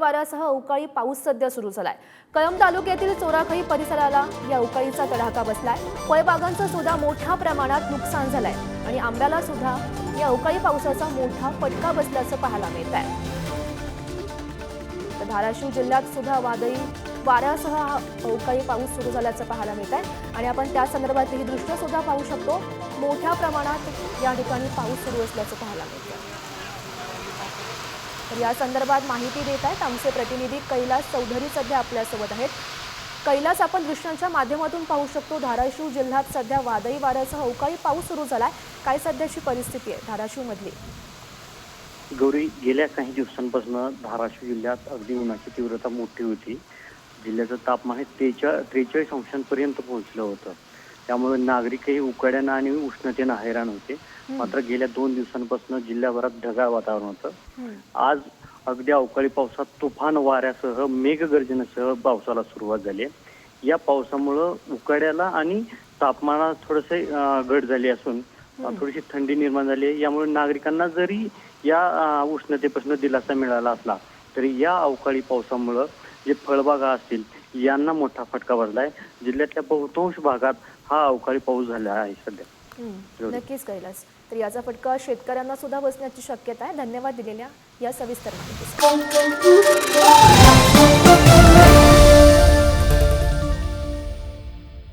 वाऱ्यासह अवकाळी पाऊस सध्या सुरू झालाय. कळंब तालुक्यातील चोराखळी परिसराला या अवकाळीचा तडाखा बसलाय. फळबागांचं सुद्धा मोठ्या प्रमाणात नुकसान झालंय. आणि आंब्याला सुद्धा या अवकाळी पावसाचा मोठा फटका बसल्याचं पाहायला मिळत आहे तर धाराशिव जिल्ह्यात सुद्धा वादळी वाऱ्यासह हा अवकाळी पाऊस सुरू झाल्याचं पाहायला मिळत आहे आणि आपण त्या संदर्भातली दृश्य सुद्धा पाहू शकतो. मोठ्या प्रमाणात या ठिकाणी पाऊस सुरू असल्याचं पाहायला मिळतं तर या संदर्भात माहिती देत आहेत आमचे प्रतिनिधी कैलास चौधरी सध्या आपल्यासोबत आहेत. कैलास आपण दृश्यांच्या माध्यमातून पाहू शकतो धाराशिव जिल्ह्यात सध्या वादळी वाऱ्यासह अवकाळी पाऊस सुरू झालाय. काय सध्याची परिस्थिती आहे धाराशिवमधली गौरी गेल्या काही दिवसांपासून धाराशिव जिल्ह्यात अगदी उन्हाची तीव्रता मोठी होती. जिल्ह्याचं तापमान हे त्रेचा त्रेचाळीस अंशांपर्यंत पोहोचलं होतं. त्यामुळे नागरिकही उकाड्यानं आणि उष्णतेनं हैराण होते. मात्र गेल्या दोन दिवसांपासून जिल्ह्याभरात ढगाळ वातावरण होतं. आज अगदी अवकाळी पावसात तुफान वाऱ्यासह मेघगर्जनेसह पावसाला सुरुवात झाली आहे. या पावसामुळं उकाड्याला आणि तापमानात थोडसे घट झाली असून थोडीशी थंडी निर्माण झाली आहे. यामुळे नागरिकांना जरी या उष्णतेपासून दिलासा मिळाला असला तरी या अवकाळी पावसामुळं जे फळबागा असतील यांना मोठा फटका बसला आहे जिल्ह्यातल्या बहुतांश भागात हा अवकाळी पाऊस झाला आहे सध्या. नक्कीच कैलास. तर याचा फटका शेतकऱ्यांना सुद्धा बसण्याची शक्यता आहे. धन्यवाद दिलेल्या या सविस्तर